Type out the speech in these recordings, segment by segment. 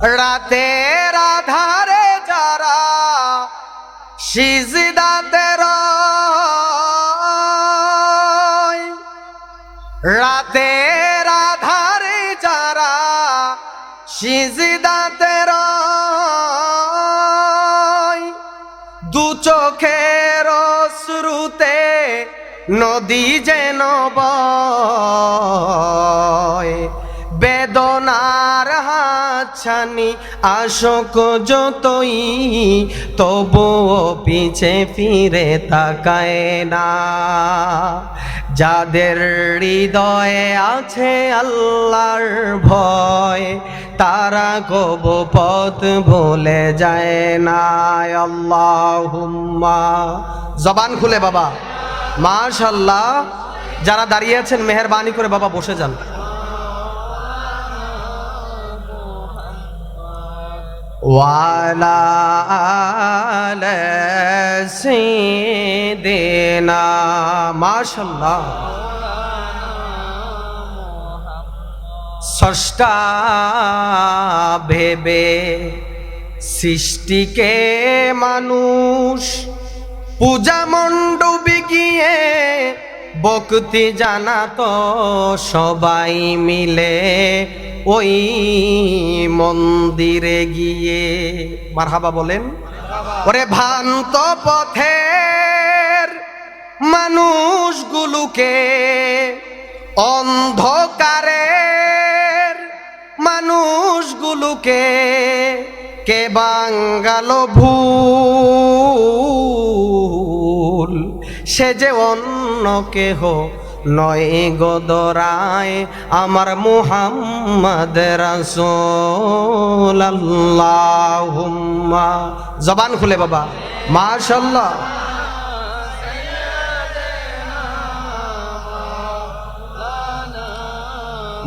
রাতের আধারে যারা সিজদাতে রয়। রাতের আধারে যারা সিজদাতে দু চোখের শ্রুতে নদী যেন বয়। হাছানি আশোক যতই তবুও পিছে ফিরে তাকায় না। যাদের হৃদয়ে আছে আল্লাহর ভয়, তারা কব পথ ভুলে যায় না। আল্লাহুম্মা। জবান খুলে বাবা। মাশাল্লাহ যারা দাঁড়িয়ে আছেন, মেহরবানি করে বাবা বসে যান। ওয়ালা আলে সিদিনা মাশাল্লাহ স্রষ্টা ভেবে সৃষ্টিকে মানুষ পূজা মণ্ডপে গিয়ে বক্তি জানাতো সবাই মিলে ওই মন্দিরে গিয়ে মারহাবা বলেন, ওরে ভ্রান্ত পথের মানুষগুলোকে অন্ধকারের মানুষগুলোকে কে বাঙ্গাল ভুল? সে যে অন্য কেহ নয় গদরায় আমার মুহাম্মদ রাসূল আল্লাহুম্মা জবান খুলে বাবা। মাশাল্লাহ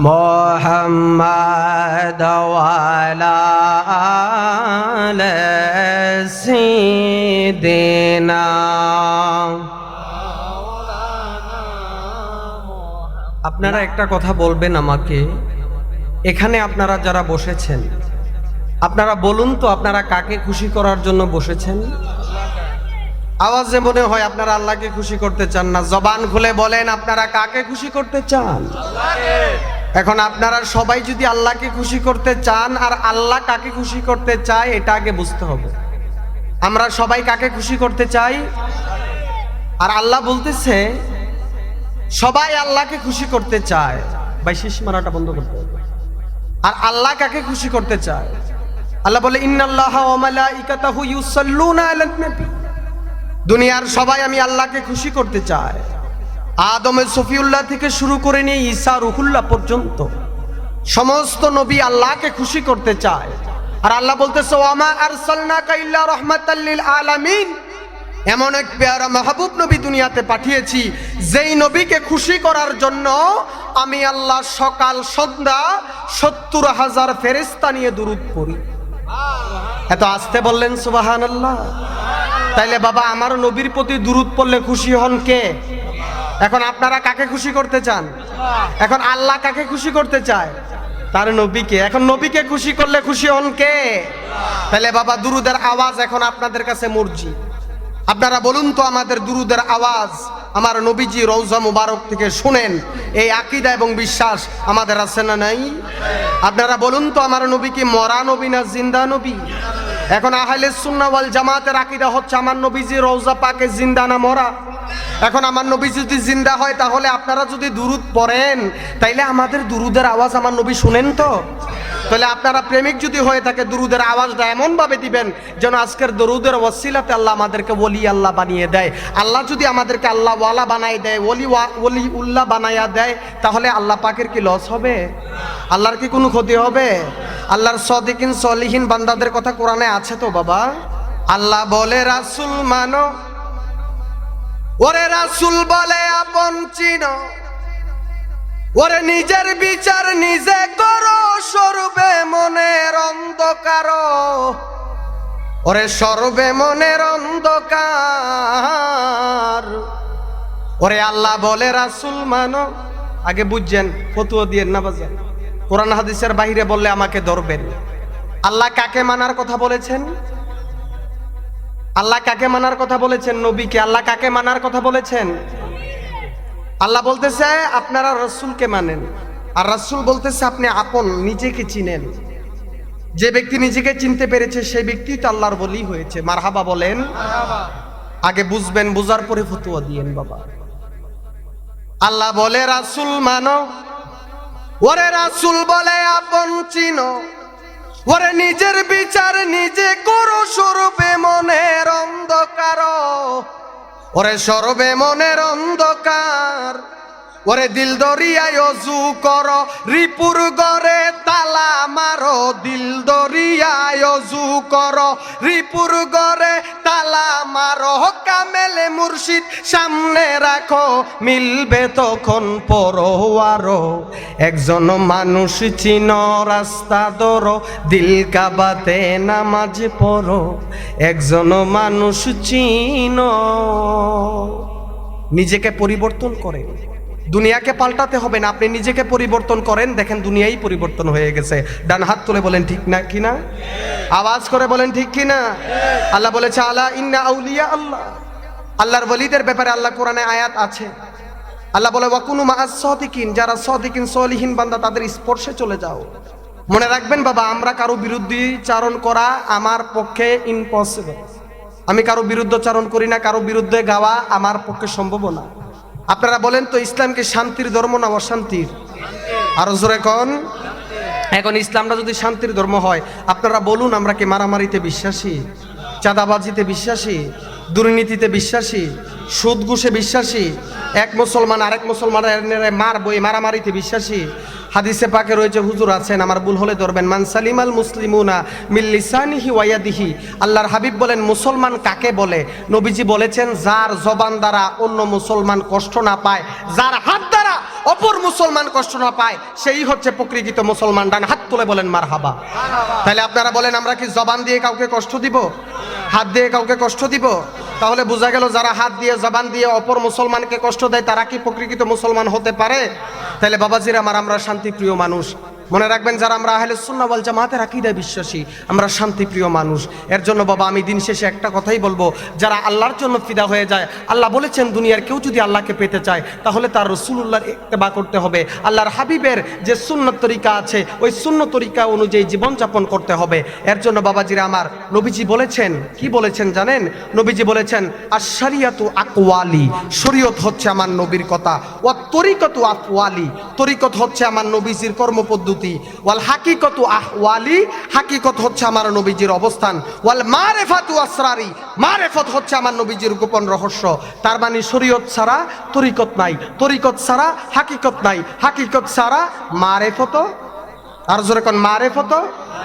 মোহাম্মদ ওয়ালা আলে সিদিনা। আপনারা একটা কথা বলবেন আমাকে? এখানে আপনারা যারা বসেছেন, আপনারা বলুন তো আপনারা কাকে খুশি করার জন্য বসেছেন? আওয়াজে মনে হয় আপনারা আল্লাহকে খুশি করতে চান না, জবান খুলে বলেন আপনারা কাকে খুশি করতে চান? এখন আপনারা সবাই যদি আল্লাহকে খুশি করতে চান আর আল্লাহ কাকে খুশি করতে চায়, এটা আগে বুঝতে হবে। আমরা সবাই কাকে খুশি করতে চাই? আর আল্লাহ বলতেছে সবাই আল্লাহকে খুশি করতে চায়। ভাই, শেষ মারাটা বন্ধ করতে আর আল্লাহ কাকে খুশি করতে চায়? আল্লাহ বলে, ইন্নাল্লাহ ওয়া নবী। দুনিয়ার সবাই আমি আল্লাহকে খুশি করতে চাই। আদমের সফিউল্লাহ থেকে শুরু করে নিয়ে ঈসা, রুহুল্লাহ পর্যন্ত সমস্ত নবী আল্লাহকে খুশি করতে চায়। আর আল্লাহ বলতেছে ওয়ামা আরসালনাকা ইল্লা রাহমাতাল লিল আলামিন। এমন এক পেয়ারা মাহবুব নবী দুনিয়াতে পাঠিয়েছি, যেই নবীকে খুশি করার জন্য আমি আল্লাহ সকাল, সন্ধ্যা সত্তর হাজার ফেরেস্তা নিয়ে দুরুদ করি এত আসতে বললেন সুবাহান আল্লাহ তাইলে বাবা, আমার নবীর প্রতি দুরুদ পড়লে খুশি হন কে? এখন আপনারা কাকে খুশি করতে চান? এখন আল্লাহ কাকে খুশি করতে চায়? তার নবীকে। এখন নবীকে খুশি করলে খুশি হন কে? তাহলে বাবা, দুরুদের আওয়াজ এখন আপনাদের কাছে মর্জি। আপনারা বলুন তো আমাদের দুরুদের আওয়াজ, আমার নবীজি রৌজা মুবারক থেকে শুনেন, এই আকিদা এবং বিশ্বাস আমাদের আছে না নাই? আপনারা বলুন তো আমার নবী কি মরা নবী না জিন্দা নবী? এখন আহলে সুন্নাহ ওয়াল জামাতের আকিদা হচ্ছে আমার নবীজি রৌজা পাকে জিন্দা না মরা? এখন আমার নবী যদি জিন্দা হয় তাহলে আপনারা যদি দুরুদ পড়েন, তাইলে আমাদের দুরুদের আওয়াজ আমার নবী শুনেন তো? তাহলে আপনারা প্রেমিক যদি হয়ে থাকে, দুরুদের আওয়াজটা এমন ভাবে দিবেন যেন আজকের দরুদের ওসিলাতে আল্লাহ আমাদেরকে ওলি আল্লাহ বানিয়ে দেয়। আল্লাহ যদি আমাদেরকে আল্লাহ ওয়ালা বানাই দেয়, ওলি ওলি উল্লাহ বানাইয়া দেয়, তাহলে আল্লাহ পাকের কি লস হবে? আল্লাহর কি কোনো ক্ষতি হবে? আল্লাহর সদিকিন, সলিহীন বান্দাদের কথা কোরআনে আছে তো বাবা? আল্লাহ বলে, রাসুল মানো। ওরে রাসুল বলে, আপন চিনো। ওরে নিজের বিচার নিজে করো, সরবে মনের অন্ধকার। ওরে সরবে মনের অন্ধকার। ওরে আল্লাহ বলে, রাসুল মানো। আগে বুঝছেন, ফতুয়া দিয়ে না বাজেন। কোরআন হাদিসের বাইরে বললে আমাকে ধরবেন। আল্লাহ কাকে মানার কথা বলেছেন? আল্লাহ কাকে মানার কথা বলেছেন নবীকে? আল্লাহ কাকে মানার কথা বলেছেন? আল্লাহ বলতেছে, আপনারা রসুলকে মানেন। আর রসুল বলতেছে, আপনি আপন, নিজেকে চিনেন। যে ব্যক্তি নিজেকে চিনতে পেরেছে সেই ব্যক্তি তো আল্লাহর বলি হয়েছে। মারহাবা বলেন, আগে বুঝবেন, বুঝার পরে ফতুয়া দিয়েন, বাবা। আল্লাহ বলে, রাসুল মানো। ওরে রাসুল বলে, আপন চিনো। ওরে নিজের বিচার নিজে করো স্বরূপে মনের অন্ধকার। ওরে সরবে মনের অন্ধকার। ওরে দিল দরিয়ায় অজু কর, রিপুর গড়ে তালা মারো, দিল দরিয়ায় অজু কর, রিপুর গড়ে তালা মারো, কামেলে মুর্শিদ সামনে রাখো, মিলবে তখন পরোয়ারো। একজন মানুষ চিন রাস্তা ধরো দিল কাবাতে নামাজ পড়ো। একজন মানুষ চিন, নিজেকে পরিবর্তন করে। দুনিয়াকে পাল্টাতে হবে না, আপনি নিজেকে পরিবর্তন করেন। দেখেন, দুনিয়াই পরিবর্তন হয়ে গেছে। ডান হাত তুলে বলেন, ঠিক না কি না? আওয়াজ করে বলেন, ঠিক কিনা আল্লাহ বলেছে আল্লাহ ইন্না আউলিয়া আল্লাহ। আল্লাহর বলিদের ব্যাপারে আল্লাহ কোরআনে আয়াত আছে। আল্লাহ বলে, ওয়াকুনু মা সদিকিন। যারা সদিকিন, সলিহীন বান্দা, তাদের স্পর্শে চলে যাও। মনে রাখবেন, বাবা, আমরা কারও বিরুদ্ধে চারণ করা আমার পক্ষে ইম্পসিবল আমি কারও বিরুদ্ধচারণ করি না, কারও বিরুদ্ধে গাওয়া আমার পক্ষে সম্ভব না। আপনারা বলেন তো ইসলামকে শান্তির ধর্ম না অশান্তির? আর জোরে এখন এখন ইসলামটা যদি শান্তির ধর্ম হয়, আপনারা বলুন আমরা কি মারামারিতে বিশ্বাসী? চাঁদাবাজিতে বিশ্বাসী? দুর্নীতিতে বিশ্বাসী? সুদ ঘুষে বিশ্বাসী? এক মুসলমান আরেক মুসলমানের মার বই মারামারিতে বিশ্বাসী? হাদিসে পাকে রয়েছে, হুজুর আছেন, আমার ভুল হলে ধরবেন। মান সালিমাল মুসলিমুনা মিল্লিসানিহি ওয়াইয়াদিহি আল্লাহর হাবিব বলেন, মুসলমান কাকে বলে? নবীজি বলেছেন, যার জবান দ্বারা অন্য মুসলমান কষ্ট না পায়, যার হাত দ্বারা অপর মুসলমান কষ্ট না পায়, সেই হচ্ছে প্রকৃত মুসলমান। ডান হাত তুলে বলেন মার হাবা তাহলে আপনারা বলেন, আমরা কি জবান দিয়ে কাউকে কষ্ট দিব? হাত দিয়ে কাউকে কষ্ট দিব? তাহলে বোঝা গেল, যারা হাত দিয়ে, জবান দিয়ে অপর মুসলমানকে কষ্ট দেয়, তারা কি প্রকৃত মুসলমান হতে পারে? তাহলে বাবাজির আমার আমরা শান্তিপ্রিয় মানুষ। মনে রাখবেন যারা আমরা আহলে সুন্না বল জামাতের আকিদায় বিশ্বাসী, আমরা শান্তিপ্রিয় মানুষ। এর জন্য বাবা, আমি দিন শেষে একটা কথাই বলব, যারা আল্লাহর জন্য ফিদা হয়ে যায়, আল্লাহ বলেছেন দুনিয়ার কেউ যদি আল্লাহকে পেতে চায়, তাহলে তার রসুল্লাহর ইত্তেবা করতে হবে। আল্লাহর হাবিবের যে শূন্য তরিকা আছে, ওই শূন্য তরিকা অনুযায়ী জীবনযাপন করতে হবে। এর জন্য বাবাজিরা আমার, নবীজি বলেছেন, কি বলেছেন জানেন? নবীজি বলেছেন আর শরিয়াতু আকওয়ালি শরীয়ত হচ্ছে আমার নবীর কথা। ও তরিকতু আফওয়ালি, তরিকত হচ্ছে আমার নবীজির কর্মপদ্ধতি। ওয়াল হাকিকতু আহওয়ালি, হাকিকত হচ্ছে আমার নবীজির অবস্থান। ওয়াল মারেফাত আসরারি, মারেফত হচ্ছে আমার নবীজির গোপন রহস্য। তার মানে শরীয়ত ছাড়া তরিকত নাই। তরিকত ছাড়া হাকিকত নাই। হাকিকত ছাড়া মারেফত। আর জোরে কোন, মারেফত।